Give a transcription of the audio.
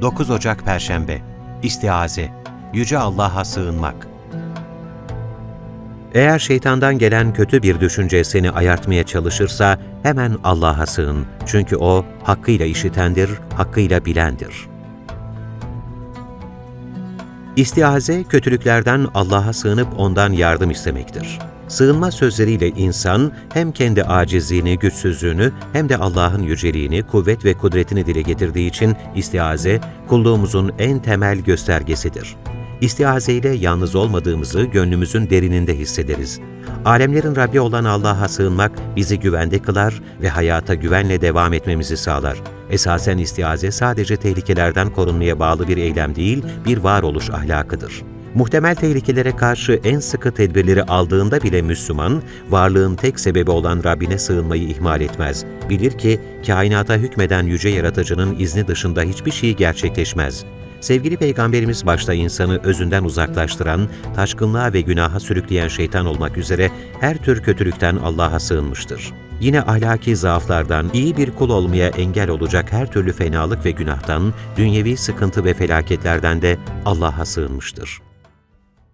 9 Ocak Perşembe İstiaze Yüce Allah'a sığınmak Eğer şeytandan gelen kötü bir düşünce seni ayartmaya çalışırsa hemen Allah'a sığın. Çünkü O hakkıyla işitendir, hakkıyla bilendir. İstiaze, kötülüklerden Allah'a sığınıp ondan yardım istemektir. Sığınma sözleriyle insan hem kendi acizliğini, güçsüzlüğünü hem de Allah'ın yüceliğini, kuvvet ve kudretini dile getirdiği için istiaze, kulluğumuzun en temel göstergesidir. İstiaze ile yalnız olmadığımızı gönlümüzün derininde hissederiz. Alemlerin Rabbi olan Allah'a sığınmak bizi güvende kılar ve hayata güvenle devam etmemizi sağlar. Esasen istiaze sadece tehlikelerden korunmaya bağlı bir eylem değil, bir varoluş ahlakıdır. Muhtemel tehlikelere karşı en sıkı tedbirleri aldığında bile Müslüman, varlığın tek sebebi olan Rabbine sığınmayı ihmal etmez. Bilir ki, kainata hükmeden yüce yaratıcının izni dışında hiçbir şey gerçekleşmez. Sevgili Peygamberimiz başta insanı özünden uzaklaştıran, taşkınlığa ve günaha sürükleyen şeytan olmak üzere her tür kötülükten Allah'a sığınmıştır. Yine ahlaki zaaflardan, iyi bir kul olmaya engel olacak her türlü fenalık ve günahtan, dünyevi sıkıntı ve felaketlerden de Allah'a sığınmıştır.